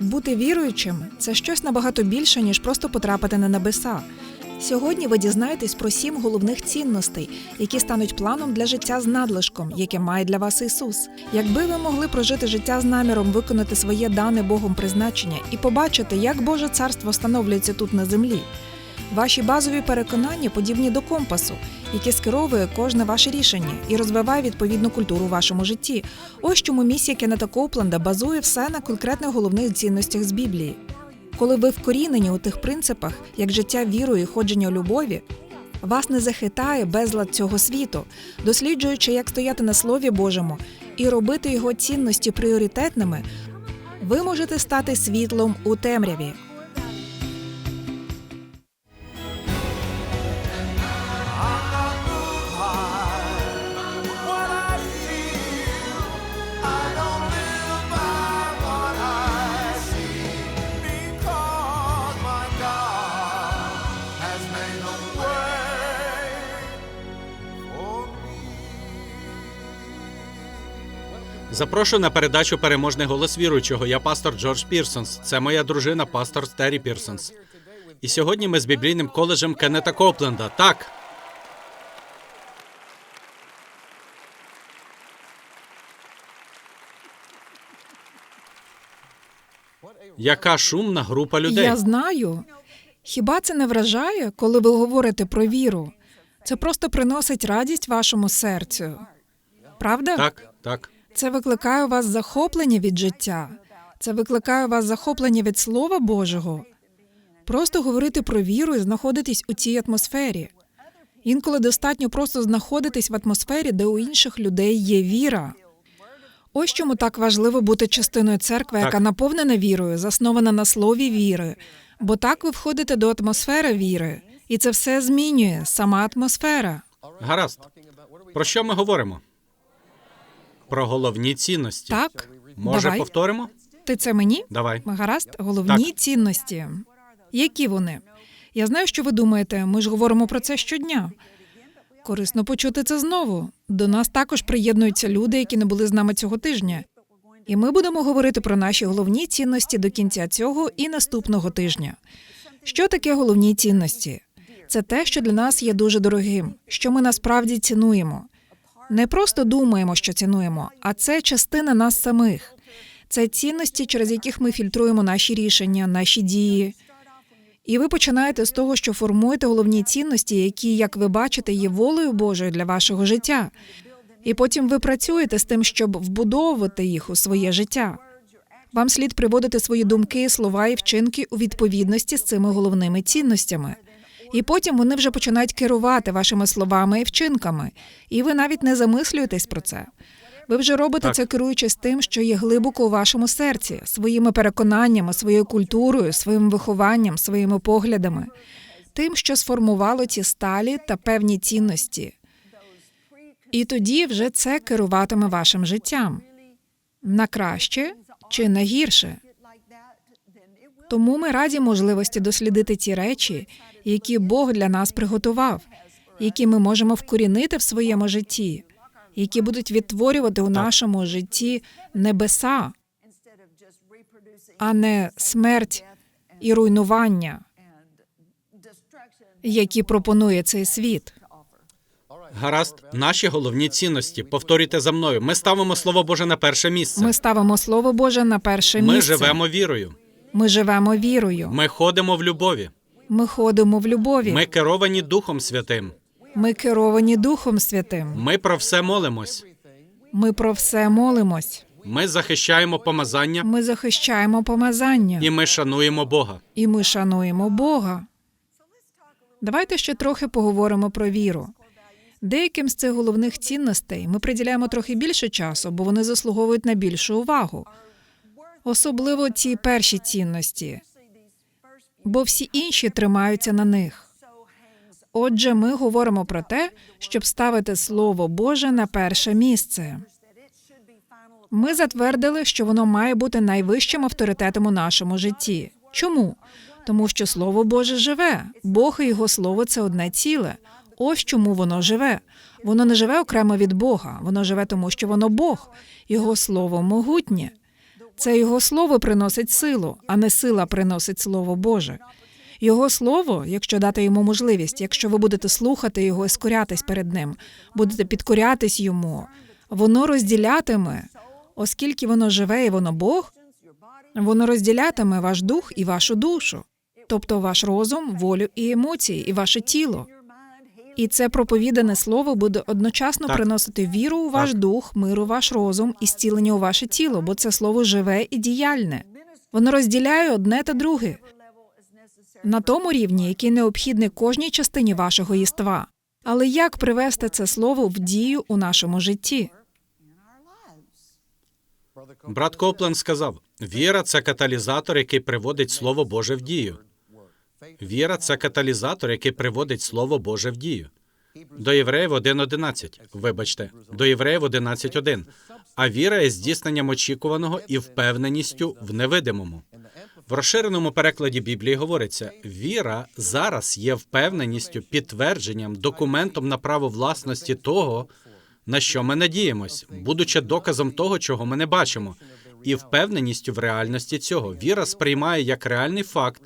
Бути віруючим це щось набагато більше, ніж просто потрапити на небеса. Сьогодні ви дізнаєтесь про сім головних цінностей, які стануть планом для життя з надлишком, яке має для вас Ісус. Якби ви могли прожити життя з наміром виконати своє дане Богом призначення і побачити, як Боже царство встановлюється тут на землі. Ваші базові переконання подібні до компасу, який скеровує кожне ваше рішення і розвиває відповідну культуру у вашому житті. Ось чому місія Кеннета Коупленда базує все на конкретних головних цінностях з Біблії. Коли ви вкорінені у тих принципах, як життя вірою і ходження у любові, вас не захитає безлад цього світу, досліджуючи, як стояти на Слові Божому і робити його цінності пріоритетними, ви можете стати світлом у темряві. Запрошую на передачу Переможний голос віруючого. Я пастор Джордж Пірсонс. Це моя дружина, пастор Стері Пірсонс. І сьогодні ми з біблійним коледжем Кеннета Копленда. Так. Яка шумна група людей. Я знаю. Хіба це не вражає, коли ви говорите про віру? Це просто приносить радість вашому серцю. Правда? Так, так. Це викликає у вас захоплення від життя. Це викликає у вас захоплення від Слова Божого. Просто говорити про віру і знаходитись у цій атмосфері. Інколи достатньо просто знаходитись в атмосфері, де у інших людей є віра. Ось чому так важливо бути частиною церкви, яка наповнена вірою, заснована на слові віри. Бо так ви входите до атмосфери віри, і це все змінює сама атмосфера. Гаразд. Про що ми говоримо? Про головні цінності. Так, Може, давай. повторимо? Ти це мені? Давай. Гаразд, головні Так. цінності. Які вони? Я знаю, що ви думаєте. Ми ж говоримо про це щодня. Корисно почути це знову. До нас також приєднуються люди, які не були з нами цього тижня. І ми будемо говорити про наші головні цінності до кінця цього і наступного тижня. Що таке головні цінності? Це те, що для нас є дуже дорогим, що ми насправді цінуємо. Не просто думаємо, що цінуємо, а це частина нас самих. Це цінності, через яких ми фільтруємо наші рішення, наші дії. І ви починаєте з того, що формуєте головні цінності, які, як ви бачите, є волею Божою для вашого життя. І потім ви працюєте з тим, щоб вбудовувати їх у своє життя. Вам слід приводити свої думки, слова і вчинки у відповідності з цими головними цінностями. І потім вони вже починають керувати вашими словами і вчинками, і ви навіть не замислюєтесь про це. Ви вже робите Так. це керуючись тим, що є глибоко у вашому серці, своїми переконаннями, своєю культурою, своїм вихованням, своїми поглядами, тим, що сформувало ці сталі та певні цінності. І тоді вже це керуватиме вашим життям на краще чи на гірше. Тому ми раді можливості дослідити ті речі, які Бог для нас приготував, які ми можемо вкорінити в своєму житті, які будуть відтворювати у нашому житті небеса, а не смерть і руйнування, які пропонує цей світ. Гаразд, наші головні цінності. Повторюйте за мною. Ми ставимо Слово Боже на перше місце. Ми ставимо Слово Боже на перше місце. Ми живемо вірою. Ми живемо вірою. Ми ходимо в любові. Ми ходимо в любові. Ми керовані Духом Святим. Ми керовані Духом Святим. Ми про все молимось. Ми про все молимось. Ми захищаємо помазання Ми захищаємо помазання. і ми шануємо Бога. І ми шануємо Бога. Давайте ще трохи поговоримо про віру. Деяким з цих головних цінностей ми приділяємо трохи більше часу, бо вони заслуговують на більшу увагу. Особливо ці перші цінності, бо всі інші тримаються на них. Отже, ми говоримо про те, щоб ставити Слово Боже на перше місце. Ми затвердили, що воно має бути найвищим авторитетом у нашому житті. Чому? Тому що Слово Боже живе. Бог і його слово це одне ціле. Ось чому воно живе. Воно не живе окремо від Бога. Воно живе тому, що воно Бог. Його слово могутнє. Це його слово приносить силу, а не сила приносить слово Боже. Його слово, якщо дати йому можливість, якщо ви будете слухати його і скорятись перед ним, будете підкорятись йому, воно розділятиме, оскільки воно живе і воно Бог, воно розділятиме ваш дух і вашу душу, тобто ваш розум, волю і емоції, і ваше тіло. І це проповідане слово буде одночасно Так. приносити віру у ваш Так. дух, мир у ваш розум і зцілення у ваше тіло, бо це слово живе і діяльне. Воно розділяє одне та друге на тому рівні, який необхідний кожній частині вашого єства. Але як привести це слово в дію у нашому житті? Брат Копленд сказав: віра це каталізатор, який приводить Слово Боже в дію. Віра це каталізатор, який приводить Слово Боже в дію. До Євреїв 1.11. Вибачте, до Євреїв 11.1. А віра є здійсненням очікуваного і впевненістю в невидимому. В розширеному перекладі Біблії говориться: віра зараз є впевненістю, підтвердженням, документом на право власності того, на що ми надіємось, будучи доказом того, чого ми не бачимо, і впевненістю в реальності цього. Віра сприймає як реальний факт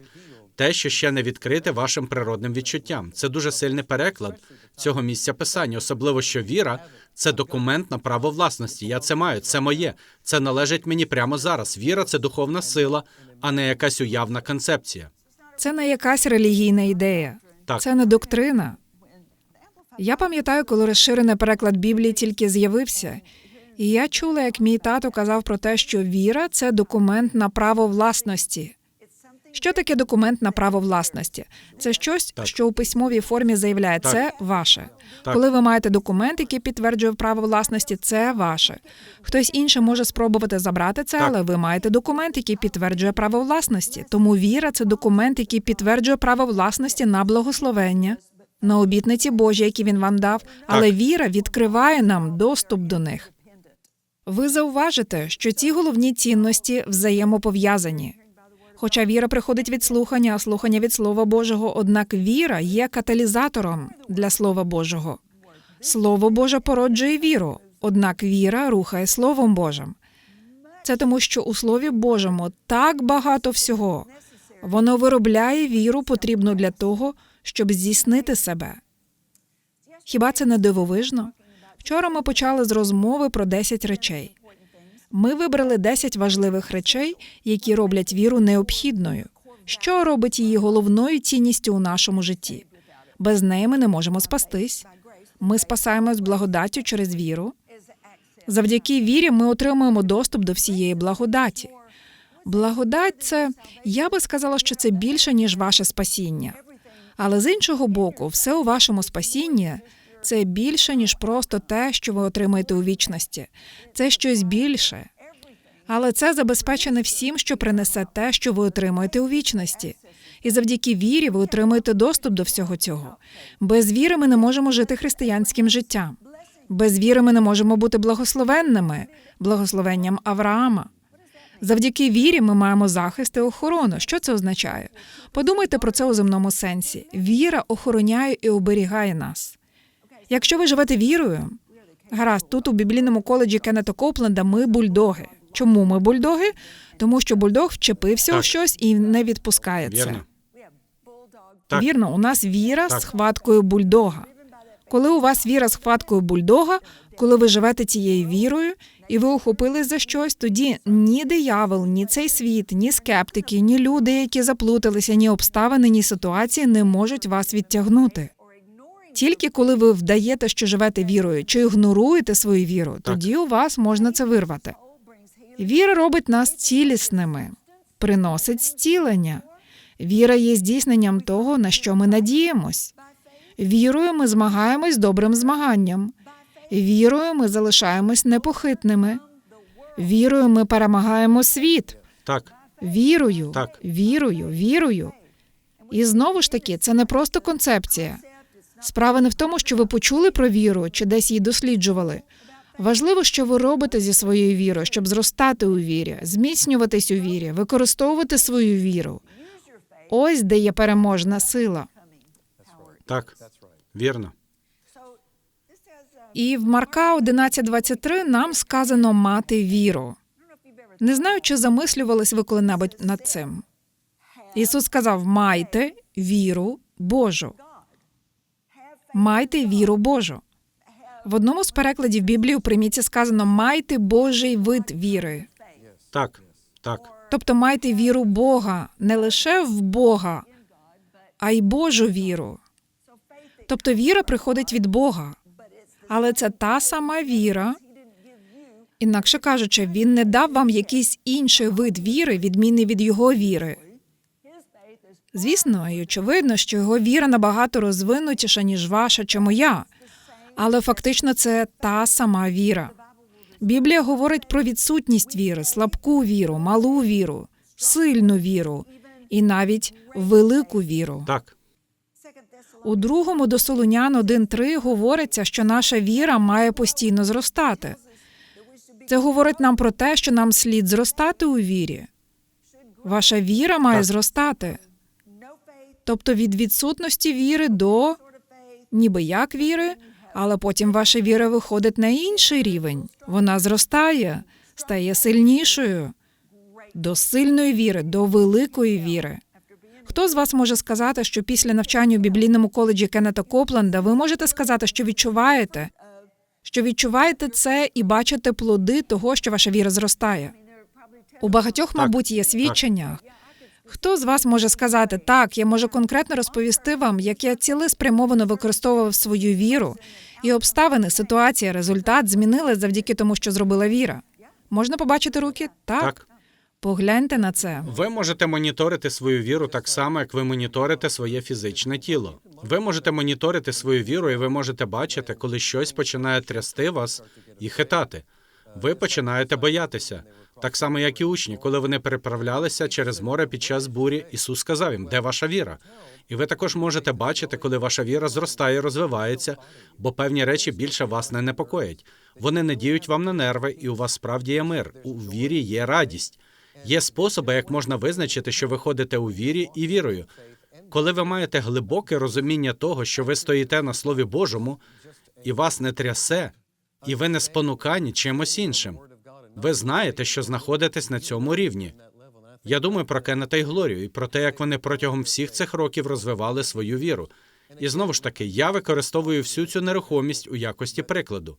те, що ще не відкрите вашим природним відчуттям. Це дуже сильний переклад цього місця писання, особливо що віра це документ на право власності. Я це маю, це моє, це належить мені прямо зараз. Віра це духовна сила, а не якась уявна концепція. Це не якась релігійна ідея, Так. це не доктрина. Я пам'ятаю, коли розширений переклад Біблії тільки з'явився, і я чула, як мій тато казав про те, що віра це документ на право власності. Що таке документ на право власності? Це щось, Так. що у письмовій формі заявляє, Так. це ваше. Так. Коли ви маєте документ, який підтверджує право власності, це ваше. Хтось інший може спробувати забрати це, Так. але ви маєте документ, який підтверджує право власності. Тому віра це документ, який підтверджує право власності на благословення, на обітниці Божі, які він вам дав. Але віра відкриває нам доступ до них. Ви зауважите, що ці головні цінності взаємопов'язані. Хоча віра приходить від слухання, а слухання від Слова Божого, однак віра є каталізатором для Слова Божого. Слово Боже породжує віру, однак віра рухає Словом Божим. Це тому, що у Слові Божому так багато всього. Воно виробляє віру, потрібну для того, щоб здійснити себе. Хіба це не дивовижно? Вчора ми почали з розмови про 10 речей. Ми вибрали 10 важливих речей, які роблять віру необхідною. Що робить її головною цінністю у нашому житті? Без неї ми не можемо спастись. Ми спасаємось благодаттю через віру. Завдяки вірі ми отримуємо доступ до всієї благодаті. Благодать це я би сказала, що це більше ніж ваше спасіння. Але з іншого боку, все у вашому спасінні це більше ніж просто те, що ви отримаєте у вічності. Це щось більше. Але це забезпечене всім, що принесе те, що ви отримуєте у вічності. І завдяки вірі ви отримуєте доступ до всього цього. Без віри ми не можемо жити християнським життям. Без віри ми не можемо бути благословенними, благословенням Авраама. Завдяки вірі ми маємо захист і охорону. Що це означає? Подумайте про це у земному сенсі. Віра охороняє і оберігає нас. Якщо ви живете вірою, гаразд, тут у біблійному коледжі Кеннета Копленда ми бульдоги. Чому ми бульдоги? Тому що бульдог вчепився у щось і не відпускає це. Вірно. Так. Вірно, у нас віра Так. з хваткою бульдога. Коли у вас віра з хваткою бульдога, коли ви живете цією вірою і ви ухопились за щось, тоді ні диявол, ні цей світ, ні скептики, ні люди, які заплуталися, ні обставини, ні ситуації не можуть вас відтягнути. Тільки коли ви вдаєте, що живете вірою, чи ігноруєте свою віру, тоді у вас можна це вирвати. Віра робить нас цілісними, приносить зцілення. Віра є здійсненням того, на що ми надіємось. Вірою ми змагаємось добрим змаганням. Вірою ми залишаємось непохитними. Вірою ми перемагаємо світ. Так, Вірою, Так. вірою, вірою. І знову ж таки, це не просто концепція. Справа не в тому, що ви почули про віру чи десь її досліджували. Важливо, що ви робите зі своєю вірою, щоб зростати у вірі, зміцнюватись у вірі, використовувати свою віру. Ось де є переможна сила. так, вірно. І в Марка 11.23 нам сказано мати віру. Не знаю, чи замислювались ви коли-небудь над цим. Ісус сказав: майте віру Божу. Майте віру Божу. В одному з перекладів Біблії у приміті сказано майте Божий вид віри. Так, так, Тобто майте віру Бога, не лише в Бога, а й Божу віру. Тобто віра приходить від Бога. Але це та сама віра. Інакше кажучи, він не дав вам якийсь інший вид віри, відмінний від його віри. Звісно, і очевидно, що його віра набагато розвинутіша, ніж ваша чи моя. Але фактично це та сама віра. Біблія говорить про відсутність віри, слабку віру, малу віру, сильну віру і навіть велику віру. так. У другому до Солунян 1.3 говориться, що наша віра має постійно зростати. Це говорить нам про те, що нам слід зростати у вірі. Ваша віра має Так. зростати. Тобто від відсутності віри до ніби як віри, але потім ваша віра виходить на інший рівень. Вона зростає, стає сильнішою до сильної віри, до великої віри. Хто з вас може сказати, що після навчання у біблійному коледжі Кеннета Копленда ви можете сказати, що відчуваєте, що відчуваєте це і бачите плоди того, що ваша віра зростає? У багатьох, мабуть, є свідчення. Хто з вас може сказати, так, я можу конкретно розповісти вам, як я цілеспрямовано використовував свою віру, і обставини, ситуація, результат змінили завдяки тому, що зробила віра? Можна побачити руки? Так. Так. Погляньте на це. Ви можете моніторити свою віру так само, як ви моніторите своє фізичне тіло. Ви можете моніторити свою віру, і ви можете бачити, коли щось починає трясти вас і хитати. Ви починаєте боятися. Так само, як і учні, коли вони переправлялися через море під час бурі, Ісус сказав їм, де ваша віра? І ви також можете бачити, коли ваша віра зростає, і розвивається, бо певні речі більше вас не непокоять. Вони не діють вам на нерви, і у вас справді є мир. У вірі є радість. Є способи, як можна визначити, що ви ходите у вірі і вірою. Коли ви маєте глибоке розуміння того, що ви стоїте на Слові Божому, і вас не трясе, і ви не спонукані чимось іншим. Ви знаєте, що знаходитесь на цьому рівні. Я думаю про Кеннета і Глорію і про те, як вони протягом всіх цих років розвивали свою віру. І знову ж таки, я використовую всю цю нерухомість у якості прикладу.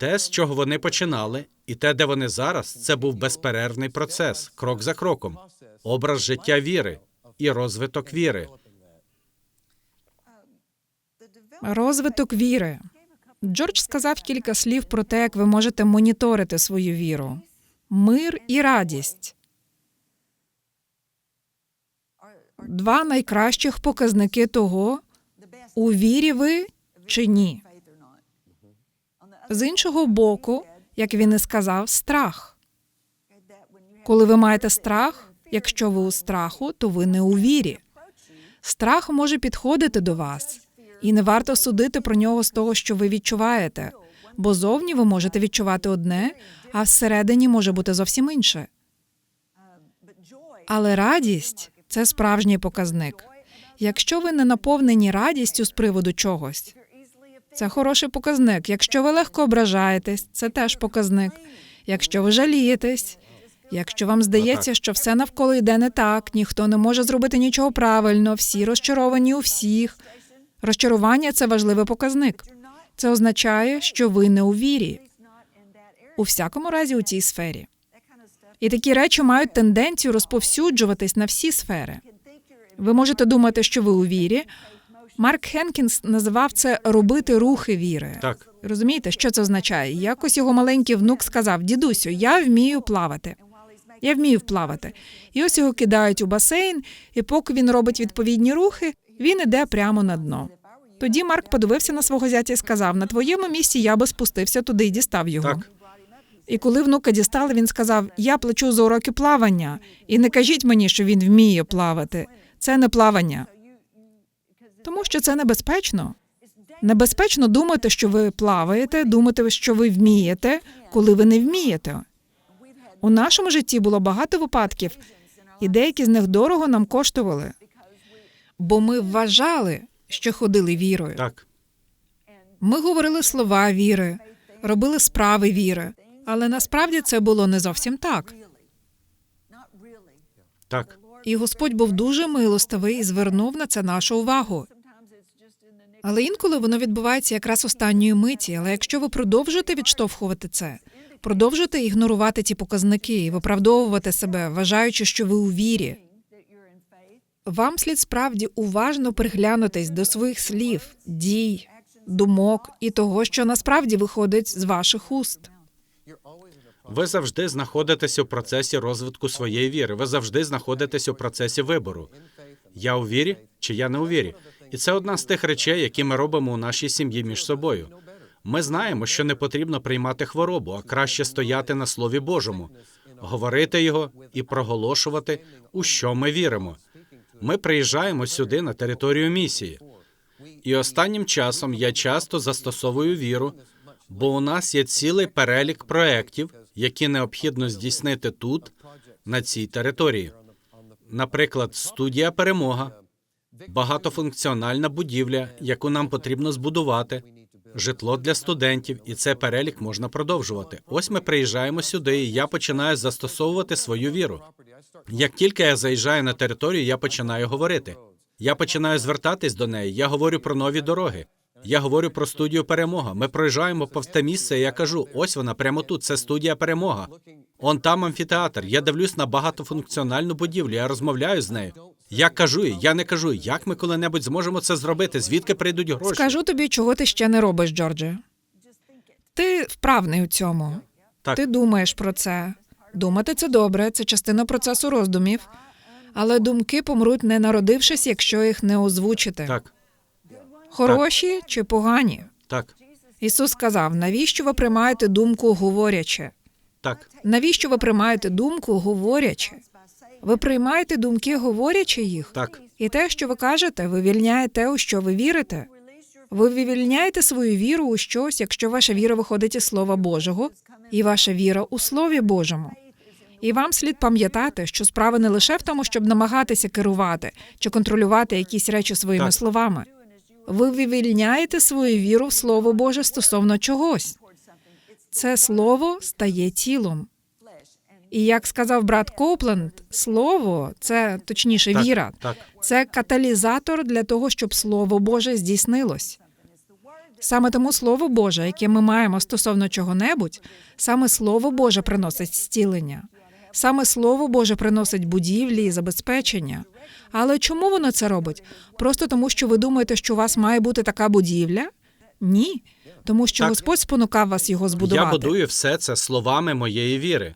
Те, з чого вони починали, і те, де вони зараз, це був безперервний процес, крок за кроком, образ життя віри і розвиток віри. Розвиток віри. Джордж сказав кілька слів про те, як ви можете моніторити свою віру. Мир і радість. Два найкращих показники того, у вірі ви чи ні. З іншого боку, як він і сказав, страх. Коли ви маєте страх, якщо ви у страху, то ви не у вірі. Страх може підходити до вас, і не варто судити про нього з того, що ви відчуваєте, бо зовні ви можете відчувати одне, а всередині може бути зовсім інше. Але радість це справжній показник. Якщо ви не наповнені радістю з приводу чогось, це хороший показник. Якщо ви легко ображаєтесь, це теж показник. Якщо ви жалієтесь, якщо вам здається, що все навколо йде не так, ніхто не може зробити нічого правильно, всі розчаровані у всіх. Розчарування це важливий показник. Це означає, що ви не у вірі, у всякому разі у цій сфері. І такі речі мають тенденцію розповсюджуватись на всі сфери. Ви можете думати, що ви у вірі. Марк Хенкінс називав це робити рухи віри. Так, Розумієте, що це означає? Якось його маленький внук сказав: Дідусю, я вмію плавати. Я вмію плавати. І ось його кидають у басейн, і поки він робить відповідні рухи, він іде прямо на дно. Тоді Марк подивився на свого зятя і сказав: на твоєму місці я би спустився туди і дістав його. так, І коли внука дістали, він сказав: Я плачу за уроки плавання, і не кажіть мені, що він вміє плавати. Це не плавання. Тому що це небезпечно. Небезпечно думати, що ви плаваєте, думати, що ви вмієте, коли ви не вмієте. У нашому житті було багато випадків, і деякі з них дорого нам коштували. Бо ми вважали, що ходили вірою. так. Ми говорили слова віри, робили справи віри, Але насправді це було не зовсім так. Так, І Господь був дуже милостивий і звернув на це нашу увагу. Але інколи воно відбувається якраз останньої миті. Але якщо ви продовжуєте відштовхувати це, продовжуєте ігнорувати ті показники і виправдовувати себе, вважаючи, що ви у вірі, вам слід справді уважно приглянутись до своїх слів, дій, думок і того, що насправді виходить з ваших уст. ви завжди знаходитесь у процесі розвитку своєї віри. Ви завжди знаходитесь у процесі вибору. Я у вірі чи я не у вірі. І це одна з тих речей, які ми робимо у нашій сім'ї між собою. Ми знаємо, що не потрібно приймати хворобу, а краще стояти на Слові Божому, говорити його і проголошувати, у що ми віримо. Ми приїжджаємо сюди на територію місії. І останнім часом я часто застосовую віру, бо у нас є цілий перелік проєктів, які необхідно здійснити тут, на цій території. Наприклад, студія перемога, багатофункціональна будівля, яку нам потрібно збудувати, житло для студентів, і цей перелік можна продовжувати. Ось ми приїжджаємо сюди, і я починаю застосовувати свою віру. Як тільки я заїжджаю на територію, я починаю говорити. Я починаю звертатись до неї. Я говорю про нові дороги. Я говорю про студію перемога. Ми проїжджаємо повз те місце. і Я кажу: ось вона прямо тут. Це студія перемога. Он там амфітеатр. Я дивлюсь на багатофункціональну будівлю. Я розмовляю з нею. Я кажу я не кажу, як ми коли-небудь зможемо це зробити, звідки прийдуть гроші. Скажу тобі, чого ти ще не робиш, Джордже. Ти вправний у цьому. Так. Ти думаєш про це. Думати це добре, це частина процесу роздумів. Але думки помруть, не народившись, якщо їх не озвучити. Так, Хороші чи погані. так, Ісус сказав: навіщо ви приймаєте думку говорячи? так, Навіщо ви приймаєте думку говорячи? Ви приймаєте думки, говорячи їх. так. І те, що ви кажете, вивільняє те, у що ви вірите. Ви вивільняєте свою віру у щось, якщо ваша віра виходить із Слова Божого, і ваша віра у Слові Божому. І вам слід пам'ятати, що справа не лише в тому, щоб намагатися керувати чи контролювати якісь речі своїми Так. словами. Ви вивільняєте свою віру в Слово Боже стосовно чогось. Це слово стає тілом. І як сказав брат Копленд, слово це точніше Так, віра. так. Це каталізатор для того, щоб слово Боже здійснилось. Саме тому слово Боже, яке ми маємо стосовно чого-небудь, саме слово Боже приносить зцілення. Саме слово Боже приносить будівлі і забезпечення. Але чому воно це робить? Просто тому, що ви думаєте, що у вас має бути така будівля? Ні. Тому що Так. Господь спонукав вас його збудувати. Я будую все це словами моєї віри.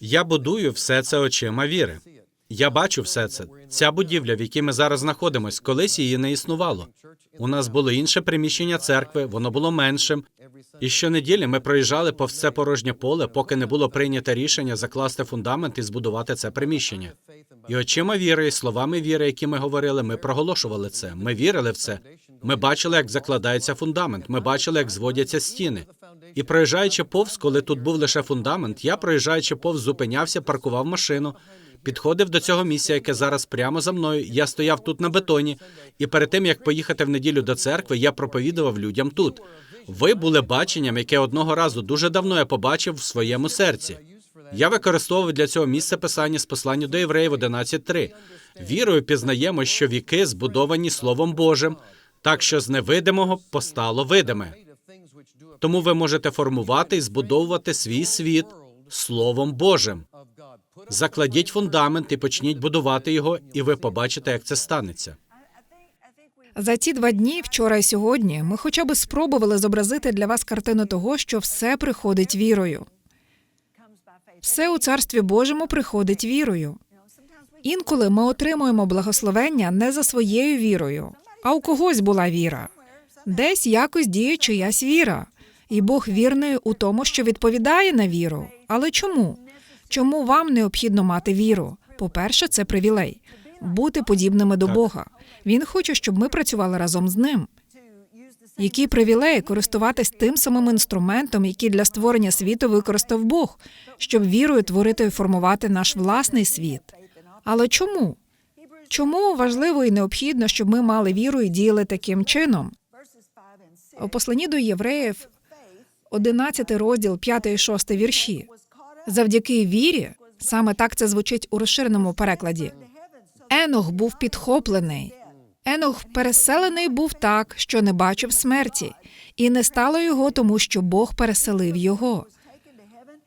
Я будую все це очима віри. Я бачу все це. Ця будівля, в якій ми зараз знаходимося, колись її не існувало. У нас було інше приміщення церкви, воно було меншим. І щонеділі ми проїжджали повз це порожнє поле, поки не було прийнято рішення закласти фундамент і збудувати це приміщення. І очима віри, і словами віри, які ми говорили, ми проголошували це. Ми вірили в це. Ми бачили, як закладається фундамент. Ми бачили, як зводяться стіни. І проїжджаючи повз, коли тут був лише фундамент, я проїжджаючи повз, зупинявся, паркував машину, підходив до цього місця, яке зараз прямо за мною. Я стояв тут на бетоні, і перед тим як поїхати в неділю до церкви, я проповідував людям тут. Ви були баченням, яке одного разу дуже давно я побачив в своєму серці. Я використовував для цього місце писання з послання до євреїв 11.3. Вірою пізнаємо, що віки збудовані Словом Божим, так що з невидимого постало видиме. Тому ви можете формувати і збудовувати свій світ Словом Божим. Закладіть фундамент і почніть будувати його, і ви побачите, як це станеться. За ці два дні, вчора і сьогодні, ми хоча б спробували зобразити для вас картину того, що все приходить вірою. Все у царстві Божому приходить вірою. Інколи ми отримуємо благословення не за своєю вірою, а у когось була віра. Десь якось діє чиясь віра, і Бог вірний у тому, що відповідає на віру. Але чому? Чому вам необхідно мати віру? По-перше, це привілей бути подібними до. Бога. Він хоче, щоб ми працювали разом з ним. Які привілеї користуватись тим самим інструментом, який для створення світу використав Бог, щоб вірою творити і формувати наш власний світ. Але чому? Чому важливо і необхідно, щоб ми мали віру і діяли таким чином? У посланні до євреїв 11 розділ 5 і 6 вірші. Завдяки вірі, саме так це звучить у розширеному перекладі. Енох був підхоплений. Енох переселений був так, що не бачив смерті, і не стало його, тому що Бог переселив його.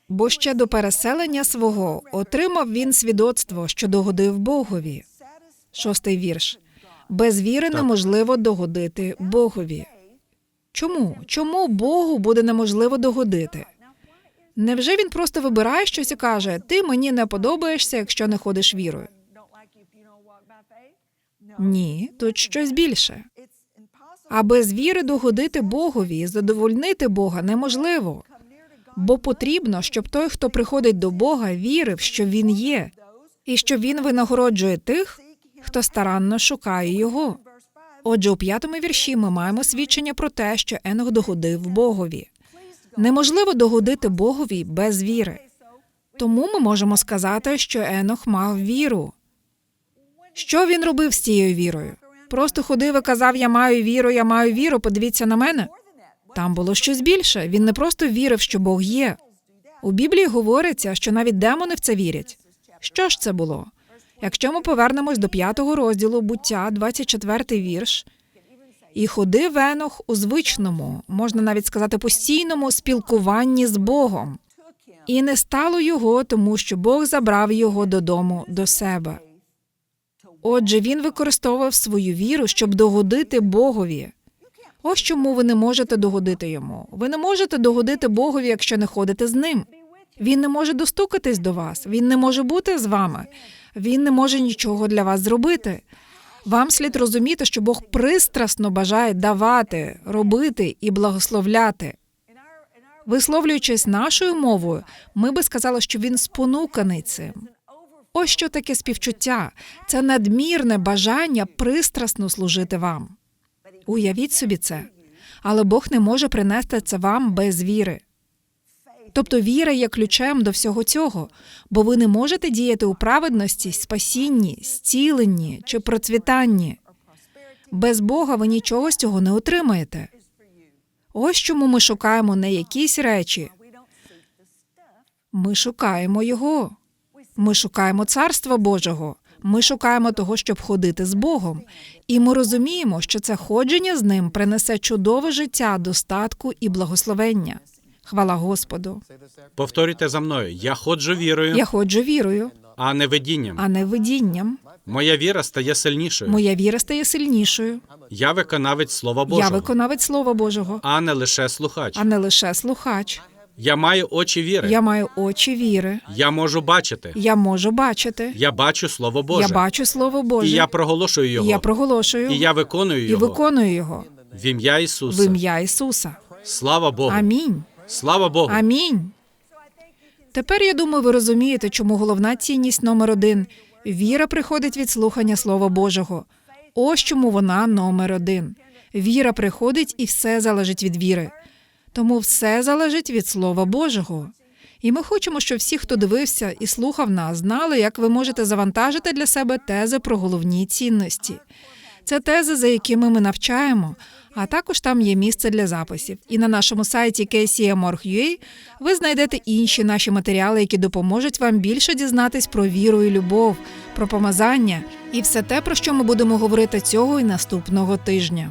Бо ще до переселення свого отримав він свідоцтво, що догодив Богові. Шостий вірш. Без віри неможливо догодити Богові. Чому? Чому Богу буде неможливо догодити? Невже він просто вибирає щось і каже: Ти мені не подобаєшся, якщо не ходиш вірою? Ні, тут щось більше. А без віри догодити Богові і задовольнити Бога неможливо. Бо потрібно, щоб той, хто приходить до Бога, вірив, що він є, і що він винагороджує тих, хто старанно шукає його. Отже, у п'ятому вірші ми маємо свідчення про те, що Енох догодив Богові. Неможливо догодити Богові без віри. Тому ми можемо сказати, що Енох мав віру. Що він робив з цією вірою? Просто ходив і казав: Я маю віру, я маю віру, подивіться на мене. Там було щось більше. Він не просто вірив, що Бог є. У Біблії говориться, що навіть демони в це вірять. Що ж це було? Якщо ми повернемось до п'ятого розділу буття, 24 вірш, і ходив Енох у звичному, можна навіть сказати, постійному спілкуванні з Богом. І не стало його, тому що Бог забрав його додому до себе. Отже, він використовував свою віру, щоб догодити Богові. Ось чому ви не можете догодити йому. Ви не можете догодити Богові, якщо не ходите з ним. Він не може достукатись до вас, він не може бути з вами, він не може нічого для вас зробити. Вам слід розуміти, що Бог пристрасно бажає давати, робити і благословляти. Висловлюючись нашою мовою, ми би сказали, що він спонуканий цим. Ось що таке співчуття це надмірне бажання пристрасно служити вам. Уявіть собі це. Але Бог не може принести це вам без віри. Тобто віра є ключем до всього цього, бо ви не можете діяти у праведності, спасінні, зціленні чи процвітанні. Без Бога ви нічого з цього не отримаєте. Ось чому ми шукаємо не якісь речі. Ми шукаємо Його. Ми шукаємо Царства Божого. Ми шукаємо того, щоб ходити з Богом. І ми розуміємо, що це ходження з ним принесе чудове життя, достатку і благословення. Хвала Господу. Повторюйте за мною: я ходжу вірою, Я ходжу вірою, а не видінням. а не видінням. Моя віра стає сильнішою. Моя віра стає сильнішою. Я виконавець Слова Я Божого, виконавець Слова Божого, а не лише слухач. а не лише слухач. Я маю очі віри. Я маю очі віри. Я можу бачити. Я можу бачити. Я бачу Слово Боже. Я бачу Слово Боже. І я проголошую його. І я проголошую. І я виконую і його. виконую його В ім'я в ім'я Ісуса. Слава Богу. Амінь. Слава Богу. Амінь. Тепер я думаю, ви розумієте, чому головна цінність номер один віра приходить від слухання Слова Божого. Ось чому вона номер один. Віра приходить і все залежить від віри. Тому все залежить від Слова Божого. І ми хочемо, щоб всі, хто дивився і слухав нас, знали, як ви можете завантажити для себе тези про головні цінності. Це тези, за якими ми навчаємо, а також там є місце для записів. І на нашому сайті kcm.org.ua ви знайдете інші наші матеріали, які допоможуть вам більше дізнатись про віру і любов, про помазання і все те, про що ми будемо говорити цього і наступного тижня.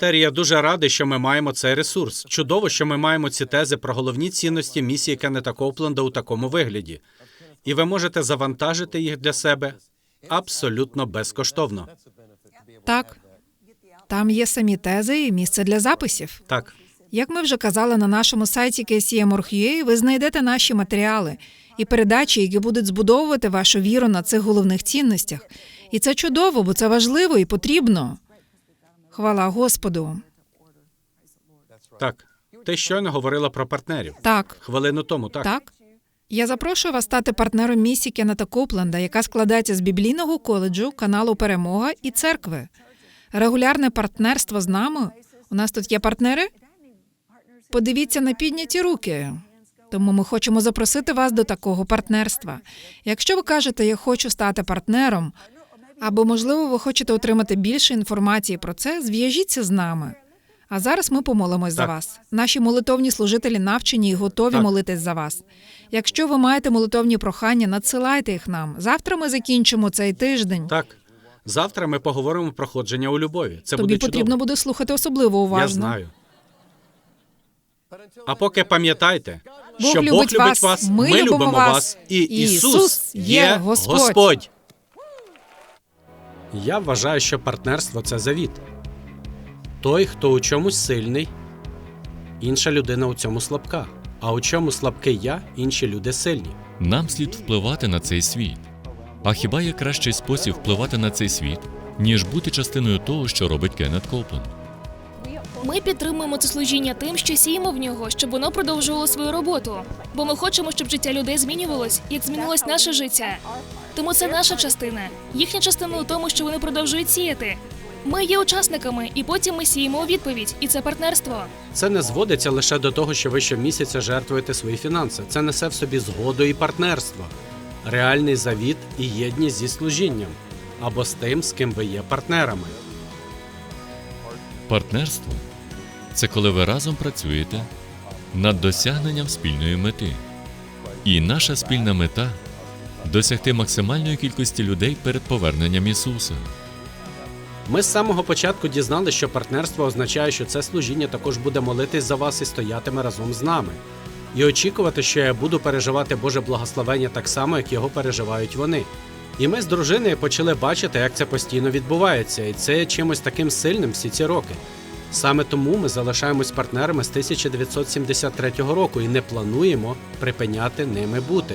Террі, я дуже радий, що ми маємо цей ресурс. Чудово, що ми маємо ці тези про головні цінності місії Кеннета Копленда у такому вигляді. І ви можете завантажити їх для себе абсолютно безкоштовно. Так. Там є самі тези і місце для записів. Так, Як ми вже казали на нашому сайті KCM.org.ua, ви знайдете наші матеріали і передачі, які будуть збудовувати вашу віру на цих головних цінностях. І це чудово, бо це важливо і потрібно. Хвала Господу. так. Ти щойно говорила про партнерів. Так, Хвилину тому, так. так. Я запрошую вас стати партнером місії Кеннета Копленда, яка складається з біблійного коледжу, каналу Перемога і церкви. Регулярне партнерство з нами. У нас тут є партнери. Подивіться на підняті руки. Тому ми хочемо запросити вас до такого партнерства. Якщо ви кажете, я хочу стати партнером, або можливо, ви хочете отримати більше інформації про це, зв'яжіться з нами. А зараз ми помолимось за вас. Наші молитовні служителі навчені і готові Так. молитись за вас. Якщо ви маєте молитовні прохання, надсилайте їх нам. Завтра ми закінчимо цей тиждень. Так. Завтра ми поговоримо про ходження у любові. Це Тобі буде потрібно чудово. буде слухати особливо уважно. Я знаю. А поки пам'ятайте, Бог що любить Бог любить вас, вас, ми ми, любимо вас, і Ісус є Господь. Я вважаю, що партнерство це завіт. Той, хто у чомусь сильний, інша людина у цьому слабка. А у чому слабкий я, інші люди сильні. Нам слід впливати на цей світ. А хіба є кращий спосіб впливати на цей світ, ніж бути частиною того, що робить Кеннет Коупленд? Ми підтримуємо це служіння тим, що сіємо в нього, щоб воно продовжувало свою роботу. Бо ми хочемо, щоб життя людей змінювалось, як змінилось наше життя. Тому це наша частина. Їхня частина у тому, що вони продовжують сіяти. Ми є учасниками, і потім ми сіємо у відповідь, і це партнерство. Це не зводиться лише до того, що ви щомісяця жертвуєте свої фінанси. Це несе в собі згоду і партнерство, реальний завіт і єдність зі служінням або з тим, з ким ви є партнерами. Партнерство це коли ви разом працюєте над досягненням спільної мети. І наша спільна мета досягти максимальної кількості людей перед поверненням Ісуса. Ми з самого початку дізнали, що партнерство означає, що це служіння також буде молитись за вас і стоятиме разом з нами, і очікувати, що я буду переживати Боже благословення так само, як його переживають вони. І ми з дружиною почали бачити, як це постійно відбувається, і це є чимось таким сильним всі ці роки. Саме тому ми залишаємось партнерами з 1973 року і не плануємо припиняти ними бути.